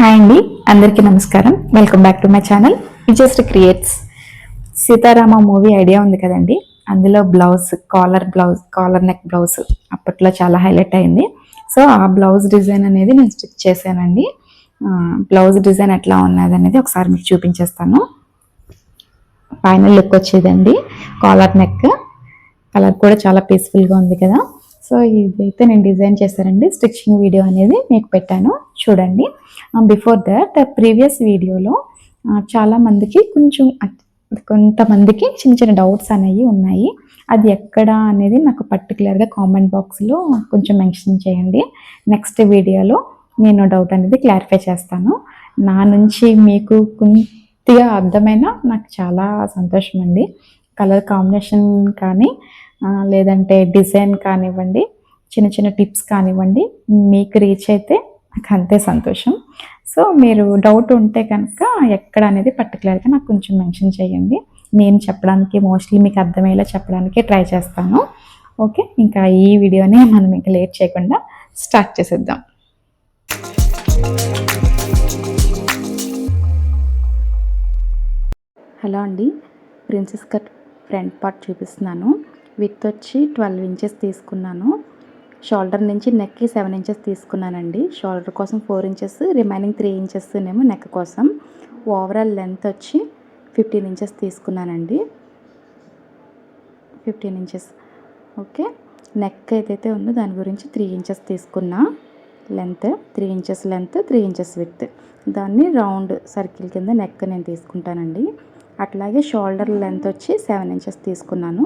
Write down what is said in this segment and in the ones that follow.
Hi అండి అందరికీ నమస్కారం. Welcome back to my channel just creates Seetharama movie idea ఉంది కదండి. అందులో blouse collar blouse collar neck blouse అప్పట్లో చాలా హైలైట్ అయింది. సో ఆ బ్లౌజ్ డిజైన్ అనేది నేను స్టిచ్ చేశానండి. బ్లౌజ్ డిజైన్ ఎట్లా ఉన్నది అనేది ఒకసారి మీకు చూపించేస్తాను. ఫైనల్ లుక్ వచ్చేదండి. కాలర్ నెక్ కలర్ కూడా చాలా పీస్ఫుల్గా ఉంది కదా. సో ఇదైతే నేను డిజైన్ చేశానండి. స్టిచ్చింగ్ వీడియో అనేది మీకు పెట్టాను. చూడండి. బిఫోర్ దట్ ప్రీవియస్ వీడియోలో uh, చాలా మందికి కొంచెం కొంతమందికి చిన్న చిన్న డౌట్స్ అనేవి ఉన్నాయి. అది ఎక్కడ అనేది నాకు పర్టికులర్గా కామెంట్ బాక్స్లో కొంచెం మెన్షన్ చేయండి. నెక్స్ట్ వీడియోలో నేను డౌట్ అనేది క్లారిఫై చేస్తాను. నా నుంచి మీకు కొద్దిగా అర్థమైనా నాకు చాలా సంతోషం అండి కలర్ కాంబినేషన్ కానీ లేదంటే డిజైన్ కానివ్వండి చిన్న చిన్న టిప్స్ కానివ్వండి మీకు రీచ్ అయితే నాకు అంతే సంతోషం. సో మీరు డౌట్ ఉంటే కనుక ఎక్కడ అనేది పర్టికులర్గా నాకు కొంచెం మెన్షన్ చేయండి. నేను చెప్పడానికి మోస్ట్లీ మీకు అర్థమయ్యేలా చెప్పడానికి ట్రై చేస్తాను. ఓకే ఇంకా ఈ వీడియోని మనం ఇంకా లేట్ చేయకుండా స్టార్ట్ చేసేద్దాం. హలో అండి. ప్రిన్సెస్ కట్ ఫ్రంట్ పార్ట్ చూపిస్తున్నాను. విత్ వచ్చి ట్వెల్వ్ ఇంచెస్ తీసుకున్నాను. షోల్డర్ నుంచి నెక్కి సెవెన్ ఇంచెస్ తీసుకున్నానండి. షోల్డర్ కోసం four inches remaining three inches నేమో నెక్ కోసం. ఓవరాల్ లెంత్ వచ్చి ఫిఫ్టీన్ ఇంచెస్ తీసుకున్నానండి. Fifteen inches. ఓకే. నెక్ ఏదైతే ఉందో దాని గురించి త్రీ ఇంచెస్ తీసుకున్నా. Length three inches length three inches width దాన్ని రౌండ్ సర్కిల్ కింద నెక్ నేను తీసుకుంటానండి. అట్లాగే షోల్డర్ లెంత్ వచ్చి సెవెన్ ఇంచెస్ తీసుకున్నాను.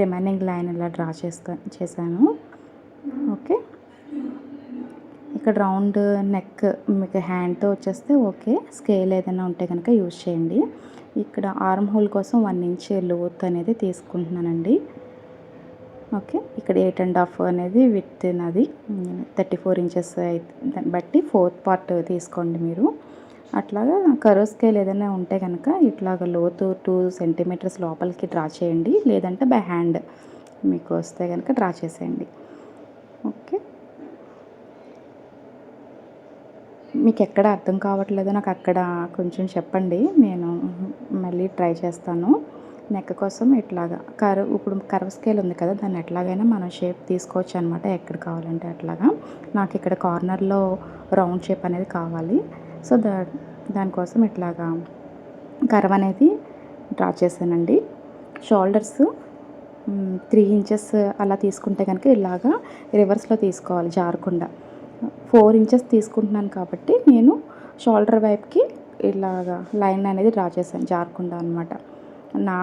రిమైనింగ్ లైన్ ఇలా డ్రా చేస్తా చేశాను. ఓకే ఇక్కడ రౌండ్ నెక్ మీకు హ్యాండ్తో వచ్చేస్తే ఓకే స్కేల్ ఏదైనా ఉంటే కనుక యూజ్ చేయండి. ఇక్కడ ఆర్మ్ హోల్ కోసం వన్ ఇంచ్ లోత్ అనేది తీసుకుంటున్నానండి. ఓకే ఇక్కడ ఎయిట్ అండ్ హాఫ్ అనేది విత్ నాది. థర్టీ ఫోర్ ఇంచెస్ దాన్ని బట్టి ఫోర్త్ పార్ట్ తీసుకోండి మీరు. అట్లాగా కరో స్కేల్ ఏదైనా ఉంటే కనుక ఇట్లాగ లోతు టూ సెంటీమీటర్స్ లోపలికి డ్రా చేయండి. లేదంటే బై హ్యాండ్ మీకు వస్తే కనుక డ్రా చేసేయండి. ఓకే. మీకు ఎక్కడ అర్థం కావట్లేదో నాకు అక్కడ కొంచెం చెప్పండి. నేను మళ్ళీ ట్రై చేస్తాను. నెక్ కోసం ఇట్లాగా కర్వ్ ఇప్పుడు కర్వ్ స్కేల్ ఉంది కదా దాన్ని ఎట్లాగైనా మనం షేప్ తీసుకోవచ్చు అనమాట ఎక్కడ కావాలంటే అట్లాగా. నాకు ఇక్కడ కార్నర్లో రౌండ్ షేప్ అనేది కావాలి. సో దా దానికోసం ఇట్లాగా కర్వ్ అనేది డ్రా చేశానండి. షోల్డర్స్ త్రీ ఇంచెస్ అలా తీసుకుంటే కనుక ఇలాగా రివర్స్లో తీసుకోవాలి జారకుండా. ఫోర్ ఇంచెస్ తీసుకుంటున్నాను కాబట్టి నేను షోల్డర్ వైపుకి ఇలాగా లైన్ అనేది డ్రా చేశాను జారకుండా అనమాట నా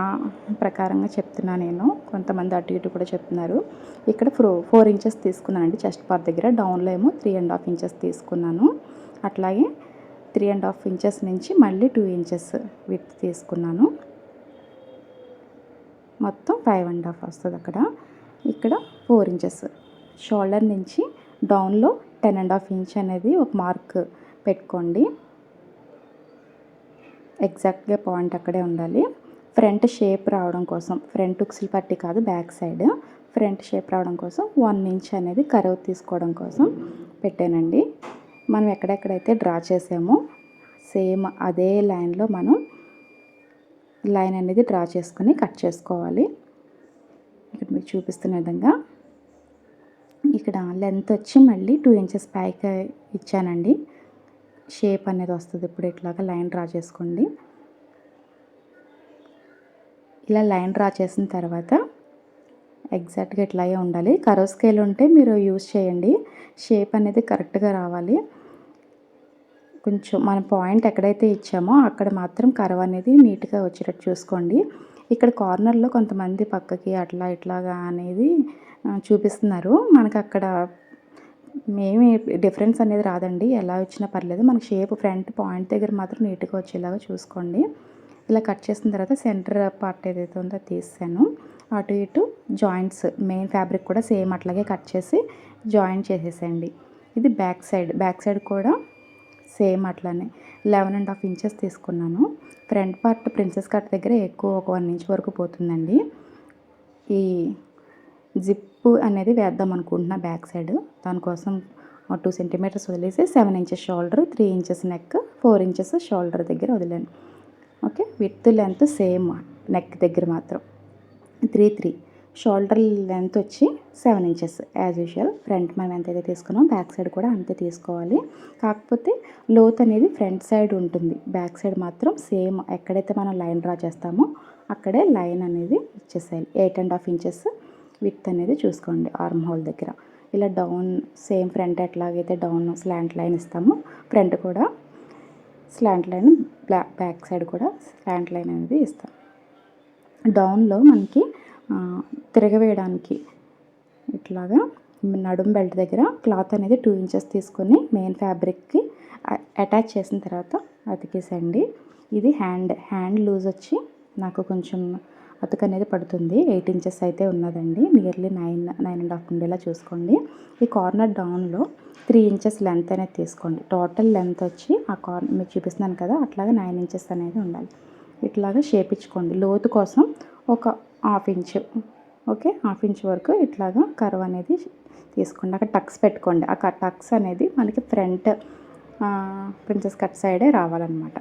ప్రకారంగా చెప్తున్నా నేను కొంతమంది అటు ఇటు కూడా చెప్తున్నారు. ఇక్కడ ఫో ఫోర్ ఇంచెస్ తీసుకున్నానండి చెస్ట్ పార్ట్ దగ్గర. డౌన్లో ఏమో త్రీ అండ్ హాఫ్ ఇంచెస్ తీసుకున్నాను. అట్లాగే త్రీ అండ్ హాఫ్ ఇంచెస్ నుంచి మళ్ళీ టూ ఇంచెస్ విత్ తీసుకున్నాను. మొత్తం ఫైవ్ అండ్ హాఫ్ వస్తుంది అక్కడ. ఇక్కడ ఫోర్ ఇంచెస్. షోల్డర్ నుంచి డౌన్లో టెన్ అండ్ హాఫ్ ఇంచ్ అనేది ఒక మార్క్ పెట్టుకోండి. ఎగ్జాక్ట్గా పాయింట్ అక్కడే ఉండాలి. ఫ్రంట్ షేప్ రావడం కోసం ఫ్రంట్ ఉక్సిల్ పట్టి కాదు బ్యాక్ సైడ్. ఫ్రంట్ షేప్ రావడం కోసం వన్ ఇంచ్ అనేది కరవ్ తీసుకోవడం కోసం పెట్టానండి. మనం ఎక్కడెక్కడైతే డ్రా చేసామో సేమ్ అదే లైన్లో మనం లైన్ అనేది డ్రా చేసుకొని కట్ చేసుకోవాలి. ఇక్కడ మీకు చూపిస్తున్న విధంగా ఇక్కడ లెంత్ వచ్చి మళ్ళీ టూ ఇంచెస్ పైకి ఇచ్చానండి. షేప్ అనేది వస్తుంది ఇప్పుడు ఇట్లాగా లైన్ డ్రా చేసుకోండి. ఇలా లైన్ డ్రా చేసిన తర్వాత ఎగ్జాక్ట్గా ఇట్లాగే ఉండాలి. కరో స్కేల్ ఉంటే మీరు యూజ్ చేయండి. షేప్ అనేది కరెక్ట్గా రావాలి. కొంచెం మన పాయింట్ ఎక్కడైతే ఇచ్చామో అక్కడ మాత్రం కరవ అనేది నీట్గా వచ్చేటట్టు చూసుకోండి. ఇక్కడ కార్నర్లో కొంతమంది పక్కకి అట్లా ఇట్లాగా అనేది చూపిస్తున్నారు. మనకు అక్కడ మేమి డిఫరెన్స్ అనేది రాదండి. ఎలా వచ్చినా పర్లేదు. మనకి షేప్ ఫ్రంట్ పాయింట్ దగ్గర మాత్రం నీట్గా వచ్చేలాగా చూసుకోండి. ఇలా కట్ చేసిన తర్వాత సెంటర్ పార్ట్ ఏదైతే ఉందో అది తీసాను అటు ఇటు జాయింట్స్ మెయిన్ ఫ్యాబ్రిక్ కూడా సేమ్ అట్లాగే కట్ చేసి జాయింట్ చేసేసేయండి. ఇది బ్యాక్ సైడ్. బ్యాక్ సైడ్ కూడా సేమ్ అట్లానే లెవెన్ అండ్ హాఫ్ ఇంచెస్ తీసుకున్నాను. ఫ్రంట్ పార్ట్ ప్రిన్సెస్ కట్ దగ్గర ఎక్కువ ఒక వన్ ఇంచ్ వరకు పోతుందండి. ఈ జిప్ అనేది వేద్దాం అనుకుంటున్నా బ్యాక్ సైడ్. దానికోసం టూ సెంటీమీటర్స్ వదిలేసి seven inches shoulder three inches neck four inches shoulder దగ్గర వదిలాను. Okay? Width length same neck దగ్గర మాత్రం. Three three. షోల్డర్ లెంత్ వచ్చి seven inches as usual. Front మనం ఎంతైతే తీసుకున్నాం బ్యాక్ సైడ్ కూడా అంతే తీసుకోవాలి. కాకపోతే లోత్ అనేది ఫ్రంట్ సైడ్ ఉంటుంది. బ్యాక్ సైడ్ మాత్రం సేమ్ ఎక్కడైతే మనం లైన్ డ్రా చేస్తామో అక్కడే లైన్ అనేది ఇచ్చేసేయాలి eight and half inches width అనేది చూసుకోండి ఆర్మ్ హోల్ దగ్గర. ఇలా డౌన్ సేమ్ ఫ్రంట్ ఎట్లాగైతే డౌన్ స్లాంట్ లైన్ ఇస్తామో ఫ్రంట్ కూడా slant line black back side కూడా స్లాంట్ లైన్ అనేది ఇస్తాం. డౌన్లో మనకి తిరగవేయడానికి ఇట్లాగా నడుం బెల్ట్ దగ్గర క్లాత్ అనేది టూ ఇంచెస్ తీసుకొని మెయిన్ ఫ్యాబ్రిక్కి అటాచ్ చేసిన తర్వాత అతికేసండి. ఇది హ్యాండ్ హ్యాండ్ లూజ్ వచ్చి నాకు కొంచెం అతుకు అనేది పడుతుంది. ఎయిట్ ఇంచెస్ అయితే ఉన్నదండి. Nearly nine nine and half ఉండేలా చూసుకోండి. ఈ కార్నర్ డౌన్లో త్రీ ఇంచెస్ లెంత్ అనేది తీసుకోండి. టోటల్ లెంత్ వచ్చి ఆ కార్నర్ మీకు చూపిస్తున్నాను కదా అట్లాగే నైన్ ఇంచెస్ అనేది ఉండాలి. ఇట్లాగా షేప్ ఇచ్చుకోండి లోతు కోసం ఒక half inch. Okay? Half inch వరకు ఇట్లాగా కర్వ్ అనేది తీసుకోండి. అక్కడ టక్స్ పెట్టుకోండి. ఆ టక్స్ అనేది మనకి ఫ్రంట్ ప్రిన్సెస్ కట్ సైడే రావాలన్నమాట.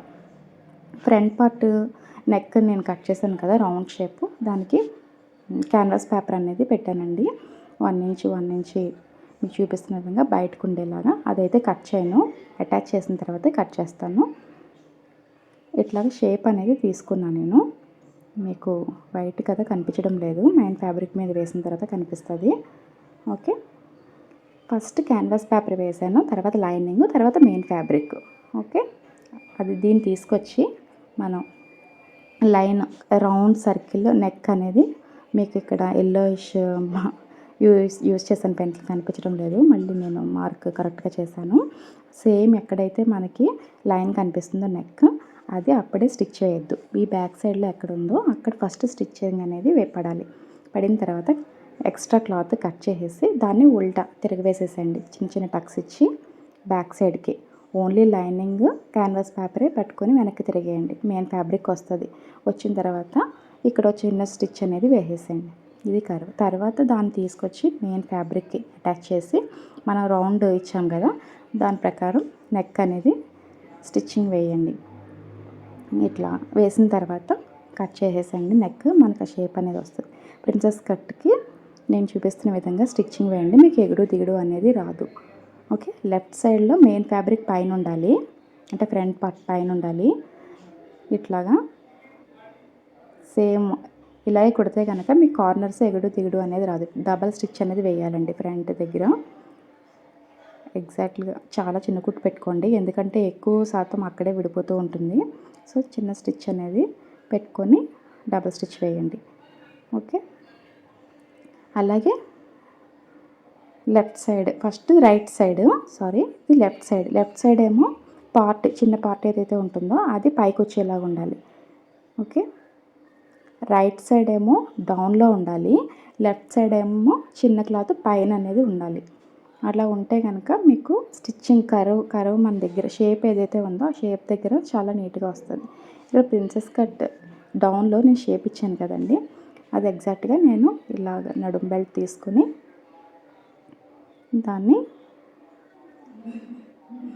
ఫ్రంట్ పార్ట్ నెక్ నేను కట్ చేశాను కదా రౌండ్ షేప్. దానికి క్యాన్వాస్ పేపర్ అనేది పెట్టానండి. వన్ ఇంచ్ వన్ ఇంచ్ మీకు చూపిస్తున్న విధంగా బయటకు ఉండేలాగా అదైతే కట్ చేయను. అటాచ్ చేసిన తర్వాత కట్ చేస్తాను. ఇట్లాగ షేప్ అనేది తీసుకున్నాను నేను. మీకు వైట్ కదా కనిపించడం లేదు. మెయిన్ ఫ్యాబ్రిక్ మీద వేసిన తర్వాత కనిపిస్తుంది. ఓకే. ఫస్ట్ క్యాన్వాస్ పేపర్ వేసాను తర్వాత లైనింగ్ తర్వాత మెయిన్ ఫ్యాబ్రిక్. ఓకే. అది దీన్ని తీసుకొచ్చి మనం లైన్ రౌండ్ సర్కిల్ నెక్ అనేది మీకు ఇక్కడ ఎల్లోయిష్ యూస్ యూస్ చేసిన పెన్సిల్ కనిపించడం లేదు. మళ్ళీ నేను మార్క్ కరెక్ట్గా చేశాను. సేమ్ ఎక్కడైతే మనకి లైన్ కనిపిస్తుందో నెక్ అది అప్పుడే స్టిచ్ చేయొద్దు. ఈ బ్యాక్ సైడ్లో ఎక్కడ ఉందో అక్కడ ఫస్ట్ స్టిచ్చింగ్ అనేది పడాలి. పడిన తర్వాత ఎక్స్ట్రా క్లాత్ కట్ చేసేసి దాన్ని ఉల్టా తిరగవేసేసండి చిన్న చిన్న టక్స్ ఇచ్చి బ్యాక్ సైడ్కి. ఓన్లీ లైనింగ్ క్యాన్వాస్ పేపరే పట్టుకొని వెనక్కి తిరిగేయండి. మెయిన్ ఫ్యాబ్రిక్ వస్తుంది. వచ్చిన తర్వాత ఇక్కడ చిన్న స్టిచ్ అనేది వేసేసేయండి. ఇది కరువు. తర్వాత దాన్ని తీసుకొచ్చి మెయిన్ ఫ్యాబ్రిక్కి అటాచ్ చేసి మనం రౌండ్ ఇచ్చాం కదా దాని ప్రకారం నెక్ అనేది స్టిచ్చింగ్ వేయండి. ఇట్లా వేసిన తర్వాత కట్ చేసేసండి. నెక్ మనకు ఆ షేప్ అనేది వస్తుంది. ప్రిన్సెస్ కట్కి నేను చూపిస్తున్న విధంగా స్టిచ్చింగ్ వేయండి. మీకు ఎగుడు దిగుడు అనేది రాదు. ఓకే? లెఫ్ట్ సైడ్లో మెయిన్ ఫ్యాబ్రిక్ పైన ఉండాలి. అంటే ఫ్రంట్ పార్ట్ పైన ఉండాలి. ఇట్లాగా సేమ్ ఇలాగే కుడితే కనుక మీ కార్నర్స్ ఎగుడు దిగుడు అనేది రాదు. డబల్ స్టిచ్ అనేది వేయాలండి ఫ్రంట్ దగ్గర. ఎగ్జాక్ట్గా చాలా చిన్న కుట్టు పెట్టుకోండి. ఎందుకంటే ఎక్కువ శాతం అక్కడే విడిపోతూ ఉంటుంది. సో చిన్న స్టిచ్ అనేది పెట్టుకొని డబల్ స్టిచ్ వేయండి. ఓకే? అలాగే left side first right side sorry ఇది లెఫ్ట్ సైడ్. లెఫ్ట్ సైడ్ ఏమో పార్ట్ చిన్న పార్ట్ ఏదైతే ఉంటుందో అది పైకి వచ్చేలాగా ఉండాలి. ఓకే? రైట్ సైడ్ ఏమో డౌన్లో ఉండాలి. లెఫ్ట్ సైడ్ ఏమో చిన్న క్లాత్ పైన అనేది ఉండాలి. అలా ఉంటే కనుక మీకు స్టిచ్చింగ్ కరవ్ కరవ్ మన దగ్గర షేప్ ఏదైతే ఉందో ఆ షేప్ దగ్గర చాలా నీట్గా వస్తుంది. ఇక్కడ ప్రిన్సెస్ కట్ డౌన్లో నేను షేప్ ఇచ్చాను కదండి. అది ఎగ్జాక్ట్గా నేను ఇలాగ నడుం బెల్ట్ తీసుకుని దాన్ని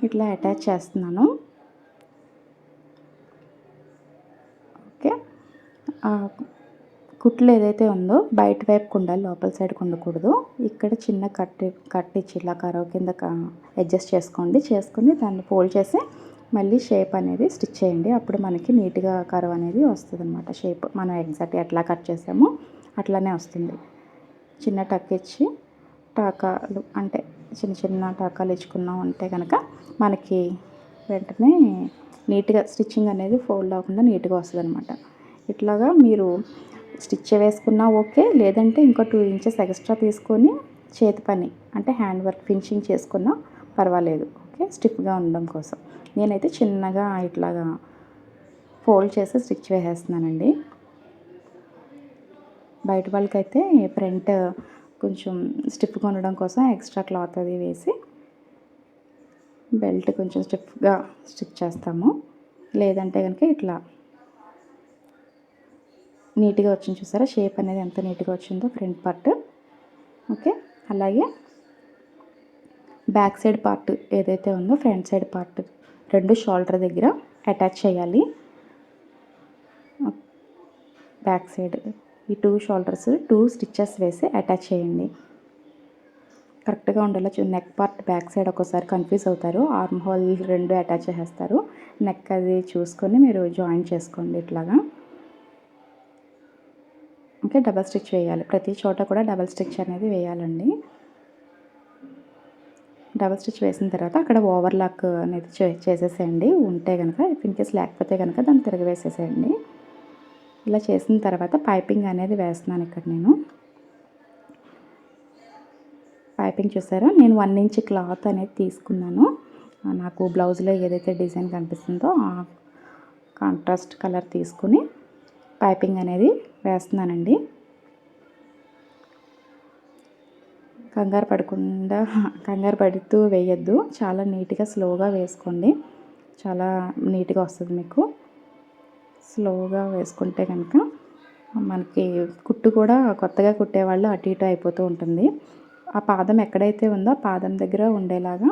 ఇట్లా అటాచ్ చేస్తున్నాను ఓకే ఆ కుట్లు ఏదైతే ఉందో బయట వైపుకు ఉండాలి లోపల సైడ్కి ఉండకూడదు ఇక్కడ చిన్న కట్టి కట్ ఇలా కరవ కింద అడ్జస్ట్ చేసుకోండి. చేసుకుని దాన్ని ఫోల్డ్ చేసి మళ్ళీ షేప్ అనేది స్టిచ్ చేయండి. అప్పుడు మనకి నీట్గా కరవ్ అనేది వస్తుంది అనమాట షేప్ మనం ఎగ్జాక్ట్ ఎట్లా కట్ చేసామో అట్లానే వస్తుంది. చిన్న టక్ ఇచ్చి టాకాలు అంటే చిన్న చిన్న టాకాలు ఇచ్చుకున్నాం అంటే కనుక మనకి వెంటనే నీట్గా స్టిచ్చింగ్ అనేది ఫోల్డ్ అవ్వకుండా నీట్గా వస్తుంది అనమాట ఇట్లాగా మీరు స్టిచ్ వేసుకున్నా ఓకే లేదంటే ఇంకో టూ ఇంచెస్ ఎక్స్ట్రా తీసుకొని చేతి పని అంటే హ్యాండ్ వర్క్ ఫినిషింగ్ చేసుకున్నా పర్వాలేదు ఓకే స్టిఫ్గా ఉండడం కోసం. నేనైతే చిన్నగా ఇట్లాగా ఫోల్డ్ చేసి స్టిచ్ వేసేస్తున్నానండి. బయట వాళ్ళకైతే ఫ్రంట్ కొంచెం స్టిఫ్గా ఉండడం కోసం ఎక్స్ట్రా క్లాత్ అది వేసి బెల్ట్ కొంచెం స్టిఫ్గా స్టిచ్ చేస్తాము. లేదంటే కనుక ఇట్లా నీట్గా వచ్చింది చూసారా? షేప్ అనేది ఎంత నీట్గా వచ్చిందో ఫ్రంట్ పార్ట్. ఓకే? అలాగే బ్యాక్ సైడ్ పార్ట్ ఏదైతే ఉందో ఫ్రంట్ సైడ్ పార్ట్ రెండు షోల్డర్ దగ్గర అటాచ్ చేయాలి. బ్యాక్ సైడ్ ఈ టూ షోల్డర్స్ టూ స్టిచ్చెస్ వేసి అటాచ్ చేయండి. కరెక్ట్గా ఉండేలా. చూ నెక్ పార్ట్ బ్యాక్ సైడ్ ఒక్కోసారి కన్ఫ్యూజ్ అవుతారు. ఆర్మ్ హోల్ రెండు అటాచ్ చేసేస్తారు. నెక్ అది చూసుకొని మీరు జాయిన్ చేసుకోండి ఇట్లాగా. ఇంకా డబల్ స్టిచ్ వేయాలి. ప్రతి చోట కూడా డబల్ స్టిచ్ అనేది వేయాలండి. డబల్ స్టిచ్ వేసిన తర్వాత అక్కడ ఓవర్లాక్ అనేది చే చేసేసేయండి. ఉంటే కనుక ఇన్ కేస్ లేకపోతే కనుక దాన్ని తిరగవేసేసేయండి ఇలా చేసిన తర్వాత పైపింగ్ అనేది వేస్తున్నాను ఇక్కడ నేను. పైపింగ్ చూసారా? నేను వన్ ఇంచ్ క్లాత్ అనేది తీసుకున్నాను. నాకు బ్లౌజ్లో ఏదైతే డిజైన్ కనిపిస్తుందో ఆ కాంట్రాస్ట్ కలర్ తీసుకుని పైపింగ్ అనేది వేస్తున్నానండి. కంగారు పడకుండా కంగారు పడుతూ వేయద్దు. చాలా నీట్గా స్లోగా వేసుకోండి. చాలా నీట్గా వస్తుంది మీకు. స్లోగా వేసుకుంటే కనుక మనకి కుట్టు కూడా కొత్తగా కుట్టేవాళ్ళు అటు ఇటు అయిపోతూ ఉంటుంది. ఆ పాదం ఎక్కడైతే ఉందో ఆ పాదం దగ్గర ఉండేలాగా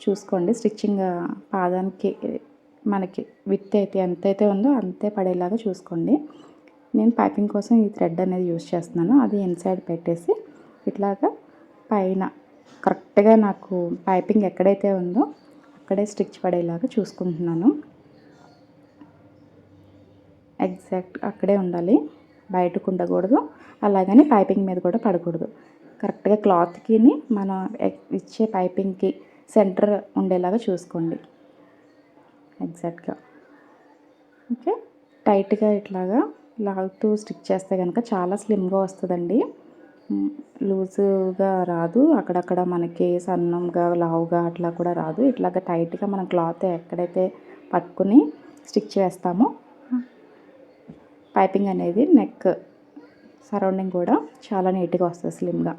చూసుకోండి. స్టిచ్చింగ్ పాదానికి మనకి విత్ అయితే ఎంతైతే ఉందో అంతే పడేలాగా చూసుకోండి. నేను పైపింగ్ కోసం ఈ థ్రెడ్ అనేది యూస్ చేస్తున్నాను. అది ఇన్సైడ్ పెట్టేసి ఇట్లాగా పైన కరెక్ట్గా నాకు పైపింగ్ ఎక్కడైతే ఉందో అక్కడే స్టిచ్ పడేలాగా చూసుకుంటున్నాను. ఎగ్జాక్ట్ అక్కడే ఉండాలి. బయటకు ఉండకూడదు. అలాగని పైపింగ్ మీద కూడా పడకూడదు. కరెక్ట్గా క్లాత్కి మనం ఇచ్చే పైపింగ్కి సెంటర్ ఉండేలాగా చూసుకోండి. ఎగ్జాక్ట్గా. ఓకే? టైట్గా ఇట్లాగా లాగుతూ స్టిచ్ చేస్తే కనుక చాలా స్లిమ్గా వస్తుందండి. లూజుగా రాదు. అక్కడక్కడ మనకి సన్నంగా లావుగా అట్లా కూడా రాదు. ఇట్లాగా టైట్గా మనం క్లాత్ ఎక్కడైతే పట్టుకుని స్టిచ్ చేస్తామో పైపింగ్ అనేది నెక్ సరౌండింగ్ కూడా చాలా నీట్గా వస్తుంది స్లిమ్గా.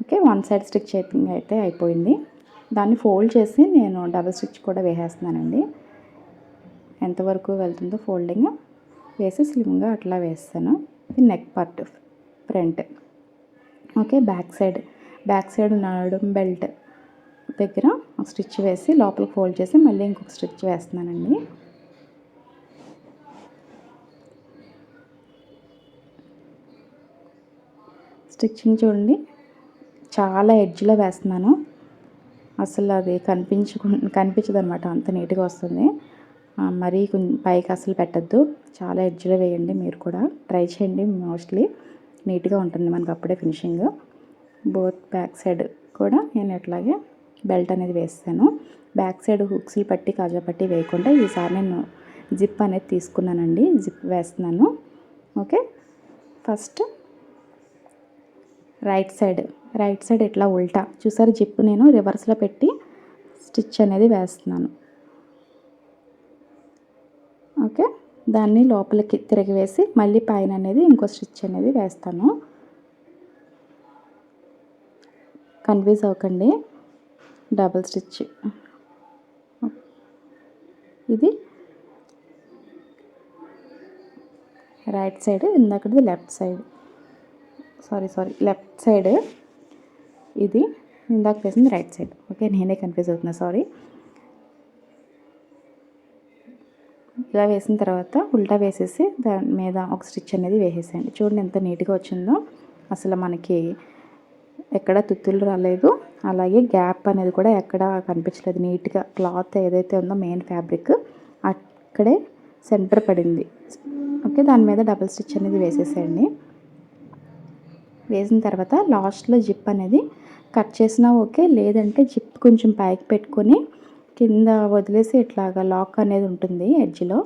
ఓకే వన్ సైడ్ స్టిచ్ అయితే అయిపోయింది. దాన్ని ఫోల్డ్ చేసి నేను డబుల్ స్టిచ్ కూడా వేసేస్తున్నానండి. ఎంతవరకు వెళ్తుందో ఫోల్డింగ్ వేసి స్లిమ్గా అట్లా వేస్తాను. ఇది neck part front okay back side back side నడుం బెల్ట్ దగ్గర ఒక స్టిచ్ వేసి లోపలికి ఫోల్డ్ చేసి మళ్ళీ ఇంకొక స్టిచ్ వేస్తున్నానండి. స్టిచ్చింగ్ చూడండి. చాలా ఎడ్జ్లో వేస్తున్నాను. అసలు అది కనిపించకుండా కనిపించదు అనమాట అంత నీట్గా వస్తుంది. మరీ పైకి అసలు పెట్టద్దు. చాలా ఎడ్జ్లో వేయండి మీరు కూడా. ట్రై చేయండి మోస్ట్లీ నీట్గా ఉంటుంది మనకు అప్పుడే ఫినిషింగ్ బోత్ బ్యాక్ సైడ్ కూడా నేను ఇట్లాగే బెల్ట్ అనేది వేస్తాను. బ్యాక్ సైడ్ హుక్స్లు పట్టి కాజా పట్టి వేయకుండా ఈసారి నేను జిప్ అనేది తీసుకున్నానండి. జిప్ వేస్తున్నాను. Okay first right side right side ఇట్లా ఉల్టా? చూసారు? జిప్ నేను రివర్స్లో పెట్టి స్టిచ్ అనేది వేస్తున్నాను ఓకే దాన్ని లోపలికి తిరిగి వేసి మళ్ళీ పైన అనేది ఇంకో స్టిచ్ అనేది వేస్తాను. కన్ఫ్యూజ్ అవ్వకండి. Double stitch. ఇది right side ఇందాకది left side. Sorry sorry left side. ఇది ఇందాక వేసింది రైట్ సైడ్. ఓకే నేనే కన్ఫ్యూజ్ అవుతున్నా సారీ. ఇలా వేసిన తర్వాత ఉల్టా వేసేసి దాని మీద ఒక స్టిచ్ అనేది వేసేసేయండి. చూడండి ఎంత నీట్గా వచ్చిందో. అసలు మనకి ఎక్కడ తుత్తులు రాలేదు. అలాగే గ్యాప్ అనేది కూడా ఎక్కడ కనిపించలేదు. నీట్గా క్లాత్ ఏదైతే ఉందో మెయిన్ ఫ్యాబ్రిక్ అక్కడే సెంటర్ పడింది. ఓకే దాని మీద డబుల్ స్టిచ్ అనేది వేసేసేయండి. వేసిన తర్వాత లాస్ట్లో జిప్ అనేది కట్ చేసినా ఓకే లేదంటే జిప్ కొంచెం పైకి పెట్టుకొని కింద వదిలేసి ఇట్లాగా లాక్ అనేది ఉంటుంది ఎడ్జ్లో.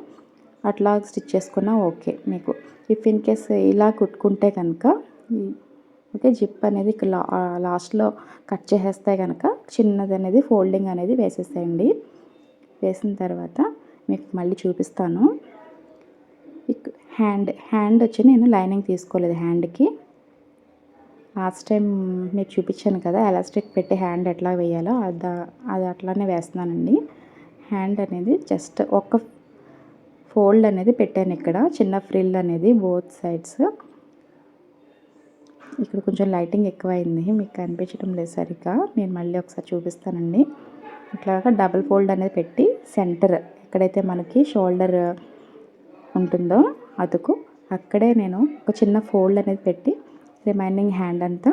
అట్లా స్టిచ్ చేసుకున్నా ఓకే మీకు. ఇఫ్ ఇన్ కేస్ ఇలా కుట్టుకుంటే కనుక ఓకే జిప్ అనేది లా లాస్ట్లో కట్ చేసేస్తే కనుక చిన్నది అనేది ఫోల్డింగ్ అనేది వేసేసేయండి. వేసిన తర్వాత మీకు మళ్ళీ చూపిస్తాను. హ్యాండ్ హ్యాండ్ వచ్చి నేను లైనింగ్ తీసుకోలేదు హ్యాండ్కి. లాస్ట్ టైం మీకు చూపించాను కదా ఎలాస్టిక్ పెట్టి హ్యాండ్ ఎట్లా వేయాలో అది అది అట్లానే వేస్తున్నానండి. హ్యాండ్ అనేది జస్ట్ ఒక ఫోల్డ్ అనేది పెట్టాను ఇక్కడ చిన్న ఫ్రిల్ అనేది బోత్ సైడ్స్. ఇక్కడ కొంచెం లైటింగ్ ఎక్కువైంది మీకు కనిపించడం లేదు సరిగ్గా. నేను మళ్ళీ ఒకసారి చూపిస్తానండి. ఇట్లాగా డబుల్ ఫోల్డ్ అనేది పెట్టి సెంటర్ ఎక్కడైతే మనకి షోల్డర్ ఉంటుందో అతుకు అక్కడే నేను ఒక చిన్న ఫోల్డ్ అనేది పెట్టి రిమైనింగ్ హ్యాండ్ అంతా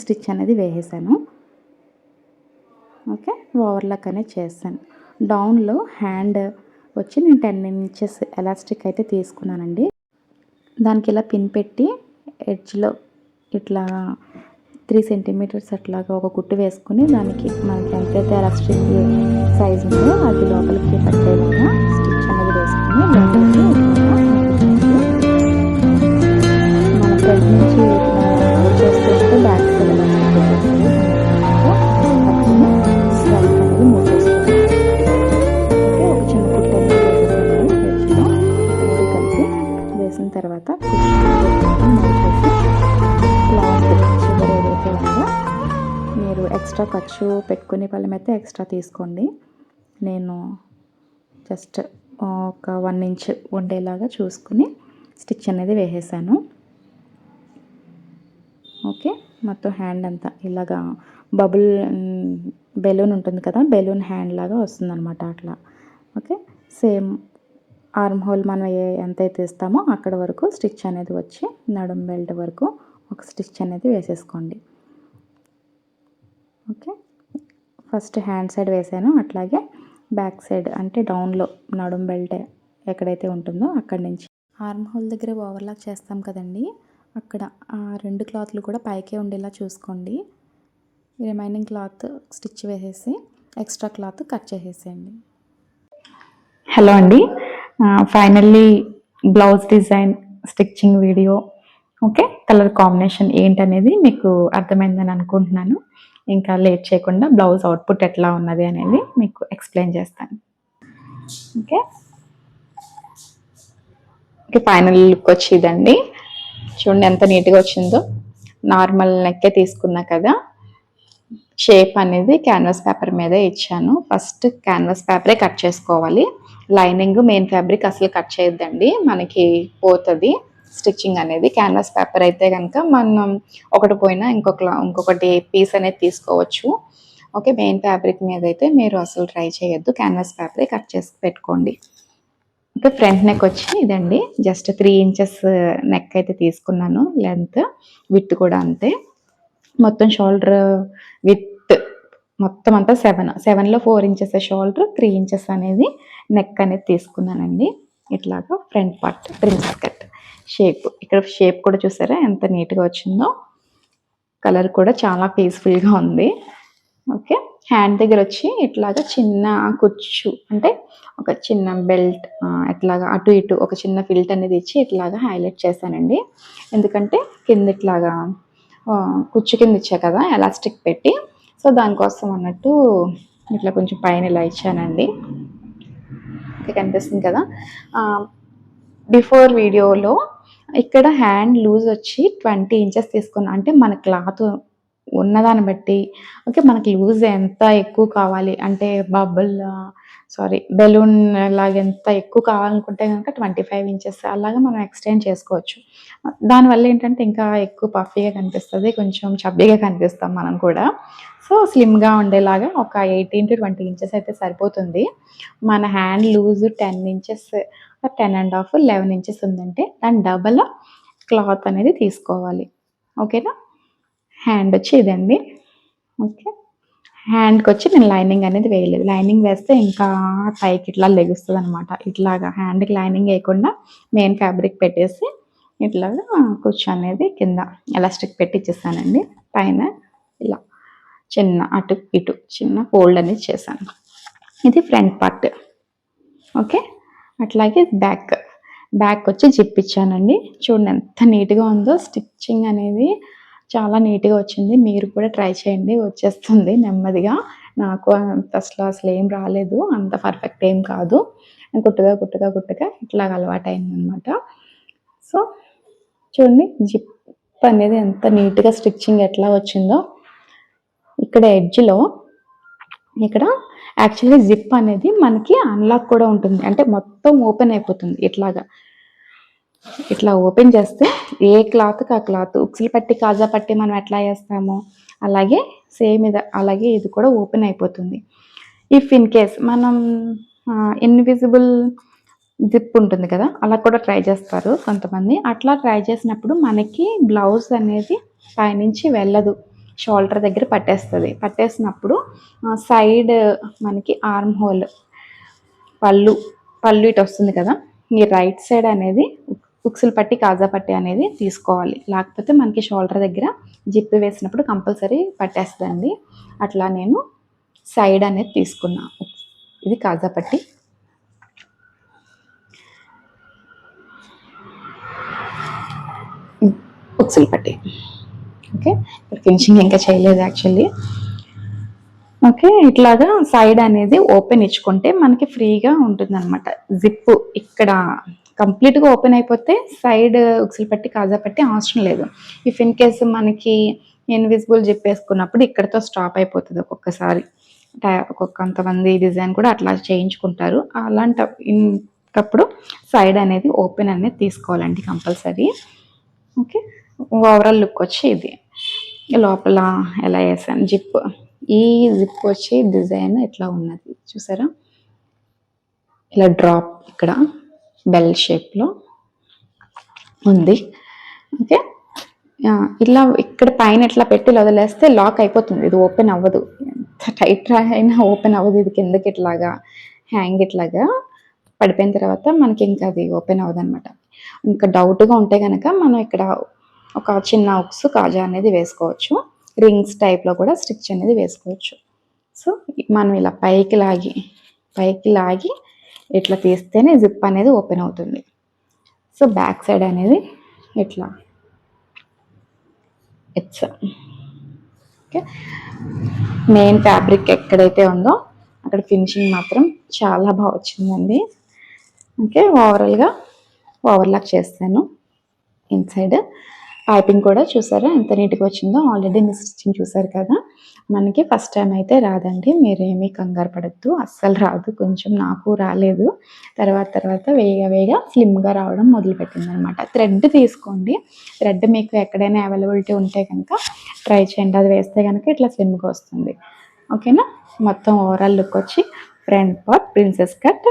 స్టిచ్ అనేది వేసేసాను. ఓకే ఓవర్లాక్ అనేది చేస్తాను డౌన్లో హ్యాండ్ వచ్చి నేను టెన్ ఇంచెస్ ఎలాస్టిక్ అయితే తీసుకున్నానండి. దానికి ఇలా పిన్ పెట్టి ఎడ్జ్లో ఇట్లా త్రీ సెంటీమీటర్స్ అట్లాగా ఒక కుట్టు వేసుకుని దానికి మనకి ఎంతైతే ఎలాస్టిక్ సైజ్ ఉందో అది లోపలికి పట్టేలాగా స్టిచ్ అనేది వేసుకుని లోపలికి అనేది వేసేసాను ఎడ్జ్లో వేసిన తర్వాత చివరి ఏదైతే ఉందో మీరు ఎక్స్ట్రా ఖర్చు పెట్టుకునే వాళ్ళమైతే ఎక్స్ట్రా తీసుకోండి. నేను జస్ట్ ఒక వన్ ఇంచ్ ఉండేలాగా చూసుకుని స్టిచ్ అనేది వేసేసాను. మొత్తం హ్యాండ్ అంతా. ఇలాగా బబుల్ బెలూన్ ఉంటుంది కదా బెలూన్ హ్యాండ్ లాగా వస్తుంది అనమాట అట్లా. ఓకే సేమ్ ఆర్మ్ హోల్ మనం ఏ ఎంతైతే ఇస్తామో అక్కడ వరకు స్టిచ్ అనేది వచ్చి నడుం బెల్ట్ వరకు ఒక స్టిచ్ అనేది వేసేసుకోండి. ఓకే ఫస్ట్ హ్యాండ్ సైడ్ వేసాను. అట్లాగే బ్యాక్ సైడ్ అంటే డౌన్లో నడుం బెల్ట్ ఎక్కడైతే ఉంటుందో అక్కడి నుంచి. ఆర్మ్ హోల్ దగ్గర ఓవర్లాక్ చేస్తాం కదండి. అక్కడ ఆ రెండు క్లాత్లు కూడా పైకే ఉండేలా చూసుకోండి. రిమైనింగ్ క్లాత్ స్టిచ్ వేసేసి ఎక్స్ట్రా క్లాత్ కట్ చేసేసేయండి. హలో అండి. Finally blouse design stitching video. Okay colour combination ఏంటనేది మీకు అర్థమైందని అనుకుంటున్నాను. ఇంకా లేట్ చేయకుండా బ్లౌజ్ అవుట్పుట్ ఎట్లా ఉన్నది అనేది మీకు ఎక్స్ప్లెయిన్ చేస్తాను. ఓకే. ఓకే ఫైనల్ లుక్ వచ్చి ఇదండి చూడండి ఎంత నీట్గా వచ్చిందో. నార్మల్ నెక్కే తీసుకున్నా కదా. షేప్ అనేది క్యాన్వాస్ పేపర్ మీద ఇచ్చాను. ఫస్ట్ క్యాన్వాస్ పేపరే కట్ చేసుకోవాలి. లైనింగ్ మెయిన్ ఫ్యాబ్రిక్ అసలు కట్ చేయొద్దండి. మనకి పోతుంది. స్టిచ్చింగ్ అనేది క్యాన్వాస్ పేపర్ అయితే కనుక మనం ఒకటి పోయినా ఇంకొక ఇంకొకటి పీస్ అనేది తీసుకోవచ్చు. ఓకే మెయిన్ ఫ్యాబ్రిక్ మీద అయితే మీరు అసలు ట్రై చేయొద్దు. క్యాన్వాస్ పేపరే కట్ చేసి పెట్టుకోండి. ఇంకా ఫ్రంట్ నెక్ వచ్చి ఇదండి. జస్ట్ త్రీ ఇంచెస్ నెక్ అయితే తీసుకున్నాను. లెంత్ విత్ కూడా అంతే. మొత్తం షోల్డర్ విత్ మొత్తం అంతా సెవెన్. సెవెన్లో four inches shoulder three inches అనేది నెక్ అనేది తీసుకున్నానండి. ఇట్లాగా front part prince cut shape. ఇక్కడ షేప్ కూడా చూసారా? ఎంత నీట్గా వచ్చిందో. కలర్ కూడా చాలా పీస్ఫుల్గా ఉంది. ఓకే. హ్యాండ్ దగ్గర వచ్చి ఇట్లాగా చిన్న కుచ్చు అంటే ఒక చిన్న బెల్ట్ ఇట్లాగా అటు ఇటు ఒక చిన్న ఫిల్ట్ అనేది ఇచ్చి ఇట్లాగా హైలైట్ చేశానండి. ఎందుకంటే కింద ఇట్లాగా కుచ్చు కింద ఇచ్చా కదా ఎలాస్టిక్ పెట్టి. సో దానికోసం అన్నట్టు ఇట్లా కొంచెం పైన ఇలా ఇచ్చానండి. ఓకే కనిపిస్తుంది కదా. బిఫోర్ వీడియోలో ఇక్కడ హ్యాండ్ లూజ్ వచ్చి ట్వంటీ ఇంచెస్ తీసుకున్నా అంటే మన క్లాత్ ఉన్నదాన్ని బట్టి ఓకే మనకి లూజ్ ఎంత ఎక్కువ కావాలి అంటే బబుల్ సారీ బెలూన్ లాగా ఎంత ఎక్కువ కావాలనుకుంటే కనుక ట్వంటీ ఫైవ్ ఇంచెస్ అలాగా మనం ఎక్స్టెండ్ చేసుకోవచ్చు. దానివల్ల ఏంటంటే ఇంకా ఎక్కువ పఫీగా కనిపిస్తుంది కొంచెం చబ్బీగా కనిపిస్తాం మనం కూడా. సో స్లిమ్గా ఉండేలాగా ఒక ఎయిటీన్ టు ట్వంటీ ఇంచెస్ అయితే సరిపోతుంది. మన hand loose ten inches ten and half eleven inches ఉందంటే దాని డబల్ క్లాత్ అనేది తీసుకోవాలి. ఓకేనా? హ్యాండ్ వచ్చి ఇదండి. ఓకే హ్యాండ్కి వచ్చి నేను లైనింగ్ అనేది వేయలేదు. లైనింగ్ వేస్తే ఇంకా పైకి ఇట్లా లెగుస్తుంది అనమాట ఇట్లాగా హ్యాండ్కి లైనింగ్ వేయకుండా మెయిన్ ఫ్యాబ్రిక్ పెట్టేసి ఇట్లాగా కుచ్చు అనేది కింద ఎలాస్టిక్ పెట్టి ఇచ్చేసానండి. పైన ఇలా చిన్న అటు ఇటు చిన్న ఫోల్డ్ అనేది చేశాను. ఇది ఫ్రంట్ పార్ట్ ఓకే అట్లాగే బ్యాక్ బ్యాక్ వచ్చి జిప్ ఇచ్చానండి. చూడండి ఎంత నీట్గా ఉందో స్టిచ్చింగ్ అనేది చాలా నీట్గా వచ్చింది. మీరు కూడా ట్రై చేయండి. వచ్చేస్తుంది నెమ్మదిగా. నాకు ఫస్ట్లో అసలు అసలు ఏం రాలేదు. అంత పర్ఫెక్ట్ ఏం కాదు. కుట్టుగా కుట్టుగా కుట్టుగా ఇట్లాగ అలవాటు అయిందనమాట సో చూడండి జిప్ అనేది ఎంత నీట్గా స్టిచ్చింగ్ ఎట్లా వచ్చిందో. ఇక్కడ ఎడ్జ్లో ఇక్కడ యాక్చువల్లీ జిప్ అనేది మనకి అన్లాక్ కూడా ఉంటుంది. అంటే మొత్తం ఓపెన్ అయిపోతుంది ఇట్లాగా. ఇట్లా ఓపెన్ చేస్తే ఏ క్లాత్కి ఆ క్లాత్ ఉక్సులు పట్టి కాజా పట్టి మనం ఎట్లా వేస్తామో అలాగే సేమ్ ఇది అలాగే ఇది కూడా ఓపెన్ అయిపోతుంది. ఇఫ్ ఇన్ కేస్ మనం ఇన్విజిబుల్ జిప్ ఉంటుంది కదా అలా కూడా ట్రై చేస్తారు కొంతమంది. అట్లా ట్రై చేసినప్పుడు మనకి బ్లౌజ్ అనేది పైనుంచి వెళ్ళదు. షోల్డర్ దగ్గర పట్టేస్తుంది. పట్టేసినప్పుడు సైడ్ మనకి ఆర్మ్ హోల్ పళ్ళు పళ్ళు ఇటు వస్తుంది కదా ఈ రైట్ సైడ్ అనేది ఉక్సులు పట్టి కాజా పట్టి అనేది తీసుకోవాలి. లేకపోతే మనకి షోల్డర్ దగ్గర జిప్పు వేసినప్పుడు కంపల్సరీ పట్టేస్తుందండి. అట్లా నేను సైడ్ అనేది తీసుకున్నా. ఇది కాజా పట్టి. ఉక్సులు పట్టి. ఓకే? ఇప్పుడు ఫినిషింగ్ ఇంకా చేయలేదు యాక్చువల్లీ. ఓకే? ఇట్లాగా సైడ్ అనేది ఓపెన్ ఇచ్చుకుంటే మనకి ఫ్రీగా ఉంటుంది అనమాట జిప్పు ఇక్కడ కంప్లీట్గా ఓపెన్ అయిపోతే సైడ్ ఉక్సులు పట్టి కాజా పట్టి అవసరం లేదు. ఇఫ్ ఇన్ కేస్ మనకి ఇన్విజిబుల్ జిప్ వేసుకున్నప్పుడు ఇక్కడతో స్టాప్ అయిపోతుంది ఒక్కొక్కసారి. కొంతమంది డిజైన్ కూడా అట్లా చేయించుకుంటారు. అలాంటి ఇంకప్పుడు సైడ్ అనేది ఓపెన్ అనేది తీసుకోవాలండి కంపల్సరీ. ఓకే? ఓవరాల్ లుక్ వచ్చి ఇది. లోపల ఎలా వేసాను? జిప్ ఈ జిప్ వచ్చి డిజైన్ ఇట్లా ఉన్నది? చూసారా? ఇలా డ్రాప్ ఇక్కడ. బెల్ షేప్లో ఉంది. ఓకే ఇలా ఇక్కడ పైన ఇట్లా పెట్టి వదిలేస్తే లాక్ అయిపోతుంది. ఇది ఓపెన్ అవ్వదు. ఎంత టైట్ అయినా ఓపెన్ అవ్వదు. ఇది కిందకి ఇట్లాగా హ్యాంగ్ ఇట్లాగా పడిపోయిన తర్వాత మనకి ఇంకా అది ఓపెన్ అవ్వదు అనమాట ఇంకా డౌట్గా ఉంటే కనుక మనం ఇక్కడ ఒక చిన్న ఉక్స్ కాజా అనేది వేసుకోవచ్చు. రింగ్స్ టైప్లో కూడా స్టిచ్ అనేది వేసుకోవచ్చు. సో మనం ఇలా పైకి లాగి పైకి లాగి ఇట్లా తీస్తేనే జిప్ అనేది ఓపెన్ అవుతుంది. సో బ్యాక్ సైడ్ అనేది ఇట్లా. ఇట్స్ ఓకే మెయిన్ ఫ్యాబ్రిక్ ఎక్కడైతే ఉందో అక్కడ ఫినిషింగ్ మాత్రం చాలా బాగా వచ్చిందండి. ఓకే ఓవరాల్గా ఓవర్లాక్ చేస్తాను ఇన్సైడ్ పైపింగ్ కూడా చూసారా? ఎంత నీట్గా వచ్చిందో ఆల్రెడీ మీ స్టిచ్చింగ్ చూసారు కదా? మనకి ఫస్ట్ టైం అయితే రాదండి. మీరేమీ కంగారు పడద్దు. అస్సలు రాదు. కొంచెం నాకు రాలేదు. తర్వాత తర్వాత వేగ వేగ స్లిమ్గా రావడం మొదలుపెట్టింది అనమాట థ్రెడ్ తీసుకోండి. థ్రెడ్ మీకు ఎక్కడైనా అవైలబిలిటీ ఉంటే కనుక ట్రై చేయండి. అది వేస్తే కనుక ఇట్లా స్లిమ్గా వస్తుంది. ఓకేనా మొత్తం ఓవరాల్ లుక్ వచ్చి front part princess cut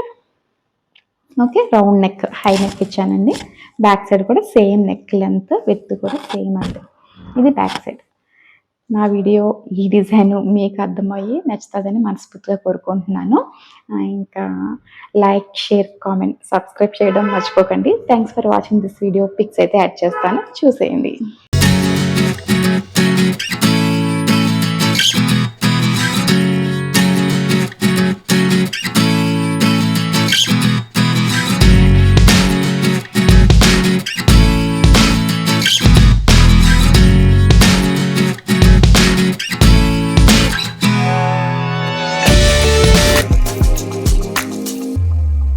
okay round neck high neck ఇచ్చానండి. బ్యాక్ సైడ్ కూడా సేమ్ నెక్ లెంత్ విత్ కూడా సేమ్ అండి. ఇది బ్యాక్ సైడ్. నా వీడియో ఈ డిజైన్ మీకు అర్థమయ్యి నచ్చుతుందని మనస్ఫూర్తిగా కోరుకుంటున్నాను. ఇంకా లైక్ షేర్ కామెంట్ సబ్స్క్రైబ్ చేయడం మర్చిపోకండి. Thanks for watching this video pics అయితే యాడ్ చేస్తాను. చూసేయండి.